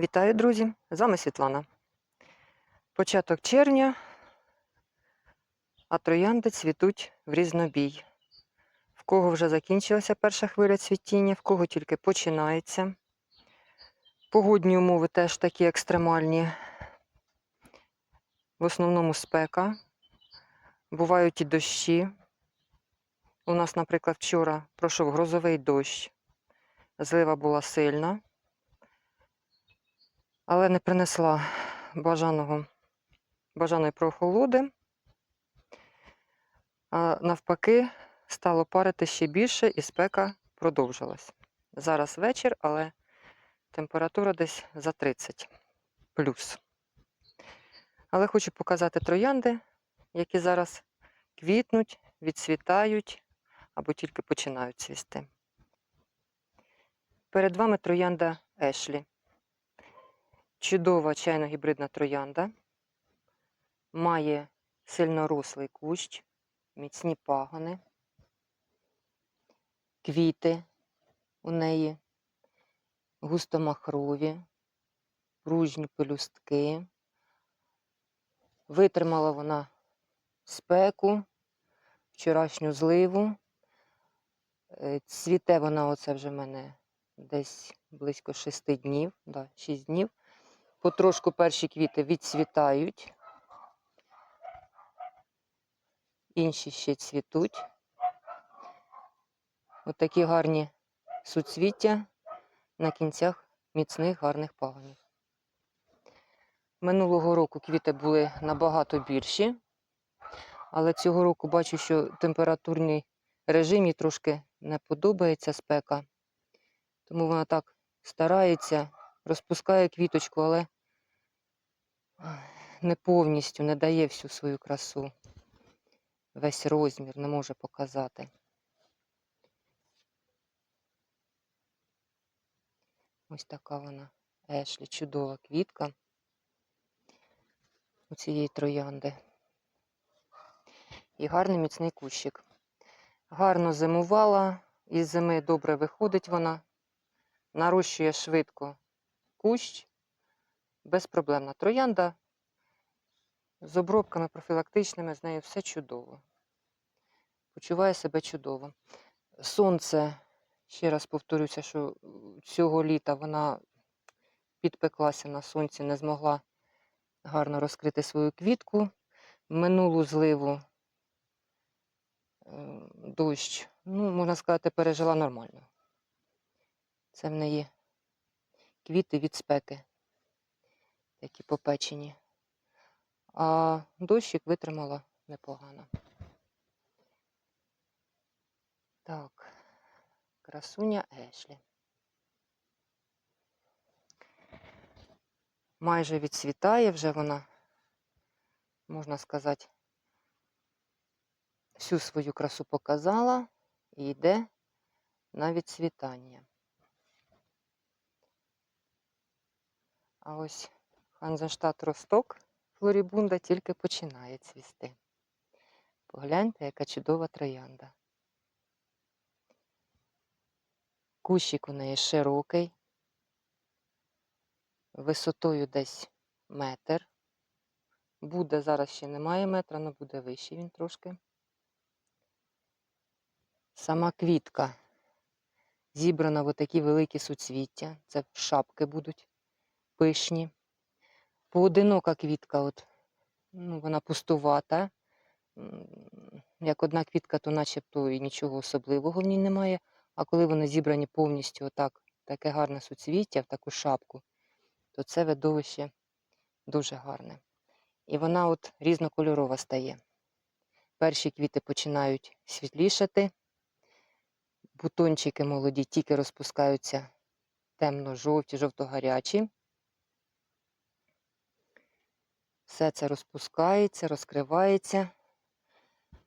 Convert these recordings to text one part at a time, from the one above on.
Вітаю, друзі! З вами Світлана. Початок червня, а троянди цвітуть в різнобій. В кого вже закінчилася перша хвиля цвітіння, в кого тільки починається. Погодні умови теж такі екстремальні. В основному спека. Бувають і дощі. У нас, наприклад, вчора пройшов грозовий дощ. Злива була сильна але не принесла бажаного, бажаної прохолоди, а навпаки, стало парити ще більше і спека продовжилась. Зараз вечір, але температура десь за 30 плюс. Але хочу показати троянди, які зараз квітнуть, відцвітають або тільки починають цвісти. Перед вами троянда Ешлі. Чудова чайно-гібридна троянда. Має сильнорослий кущ, міцні пагони, квіти у неї, густомахрові, пружні пелюстки. Витримала вона спеку, вчорашню зливу. Е, Цвіте вона, оце вже в мене десь близько шести днів, да, 6 днів. Потрошку перші квіти відцвітають, інші ще цвітуть. Отакі гарні суцвіття на кінцях міцних гарних пагонів. Минулого року квіти були набагато більші, але цього року бачу, що температурний режим їй трошки не подобається спека, тому вона так старається розпускає квіточку, але не повністю не дає всю свою красу. Весь розмір не може показати. Ось така вона Ешлі, чудова квітка у цієї троянди. І гарний міцний кущик. Гарно зимувала, із зими добре виходить вона, нарощує швидко кущ, безпроблемна троянда. З обробками профілактичними, з нею все чудово. Почуває себе чудово. Сонце, ще раз повторюся, що цього літа вона підпеклася на сонці, не змогла гарно розкрити свою квітку. Минулу зливу е, дощ, ну, можна сказати, пережила нормально. Це в неї квіти від спеки, такі попечені. А дощик витримала непогано. Так, красуня Ешлі. Майже відцвітає вже вона, можна сказати, всю свою красу показала і йде на відцвітання. А ось Ханзенштадт Росток Флорібунда тільки починає цвісти. Погляньте, яка чудова троянда. Кущик у неї широкий, висотою десь метр. Буде, зараз ще немає метра, але буде вищий він трошки. Сама квітка зібрана в такі великі суцвіття. Це шапки будуть пишні. Поодинока квітка, от, ну, вона пустувата. Як одна квітка, то начебто і нічого особливого в ній немає. А коли вони зібрані повністю отак, таке гарне суцвіття, в таку шапку, то це видовище дуже гарне. І вона от різнокольорова стає. Перші квіти починають світлішати, бутончики молоді тільки розпускаються темно-жовті, жовто-гарячі. Все це розпускається, розкривається.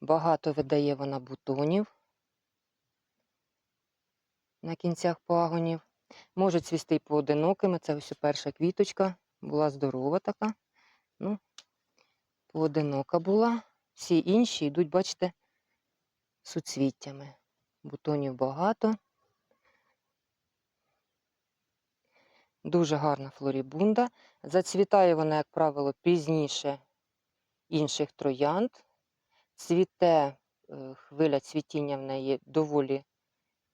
Багато видає вона бутонів на кінцях пагонів. Може цвісти поодинокими. Це ось перша квіточка, була здорова така. Ну, Поодинока була. Всі інші йдуть, бачите, суцвіттями. Бутонів багато. Дуже гарна флорібунда. Зацвітає вона, як правило, пізніше інших троянд. Цвіте е, хвиля цвітіння в неї доволі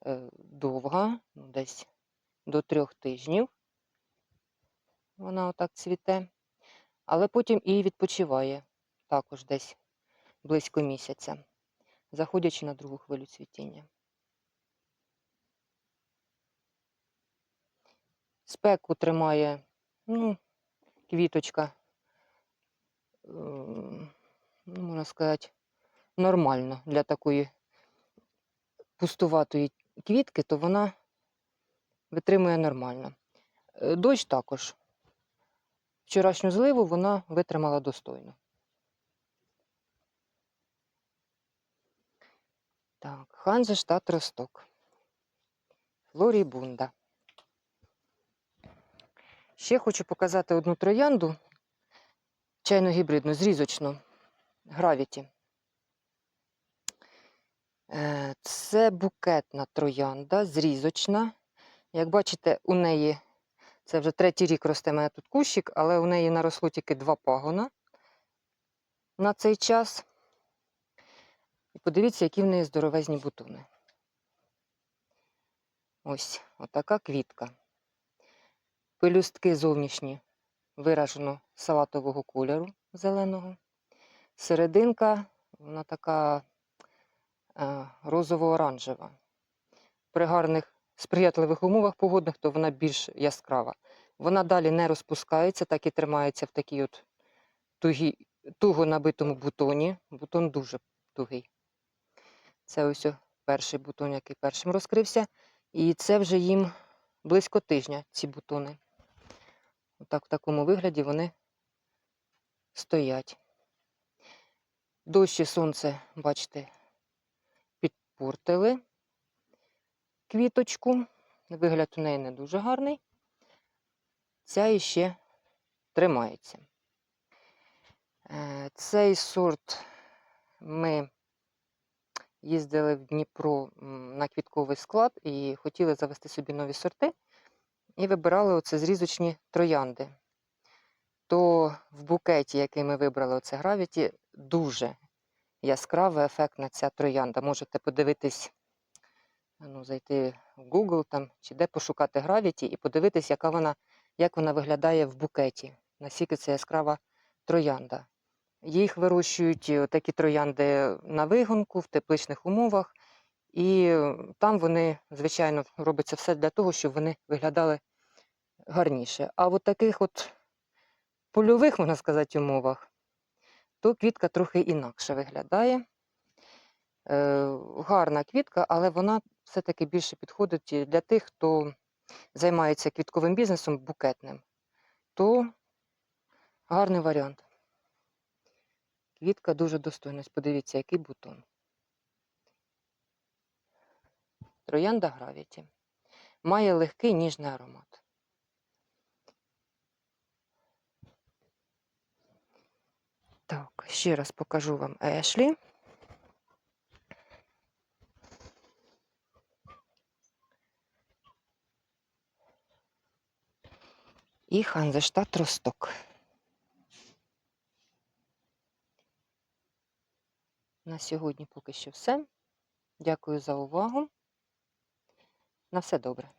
е, довга, ну, десь до трьох тижнів. Вона отак цвіте, але потім і відпочиває також десь близько місяця, заходячи на другу хвилю цвітіння. Спеку тримає, ну, квіточка, ем, ну, можна сказати, нормально для такої пустуватої квітки, то вона витримує нормально. Е, Дощ також. Вчорашню зливу вона витримала достойно. Так, Ханзештат Росток. Флорібунда. Ще хочу показати одну троянду чайно-гібридну, зрізочну, гравіті. Е, Це букетна троянда, зрізочна. Як бачите, у неї це вже третій рік росте в мене тут кущик, але у неї наросло тільки два пагона на цей час. І подивіться, які в неї здоровезні бутони. Ось, отака квітка. Пелюстки зовнішні виражено салатового кольору зеленого. Серединка, вона така е, розово-оранжева. При гарних сприятливих умовах погодних, то вона більш яскрава. Вона далі не розпускається, так і тримається в такій от тугі, туго набитому бутоні. Бутон дуже тугий. Це ось перший бутон, який першим розкрився. І це вже їм близько тижня, ці бутони. Отак в такому вигляді вони стоять. Дощ і сонце, бачите, підпортили квіточку. Вигляд у неї не дуже гарний. Ця іще тримається. Е, Цей сорт ми їздили в Дніпро на квітковий склад і хотіли завести собі нові сорти. І вибирали оце зрізочні троянди. То в букеті, який ми вибрали, оце гравіті, дуже яскрава, ефектна ця троянда. Можете подивитись, ну, зайти в Google там, чи де пошукати гравіті і подивитись, яка вона, як вона виглядає в букеті. Наскільки це яскрава троянда. Їх вирощують е, такі троянди на вигонку в тепличних умовах. І там вони, звичайно, робиться все для того, щоб вони виглядали гарніше. А в таких от польових, можна сказати, умовах, то квітка трохи інакше виглядає. Е, гарна квітка, але вона все-таки більше підходить для тих, хто займається квітковим бізнесом букетним. То гарний варіант. Квітка дуже достойна. Подивіться, який бутон. Троянда гравіті. Має легкий ніжний аромат. Так, ще раз покажу вам Ешлі. І Ханзештат Росток. На сьогодні поки що все. Дякую за увагу. На все добре.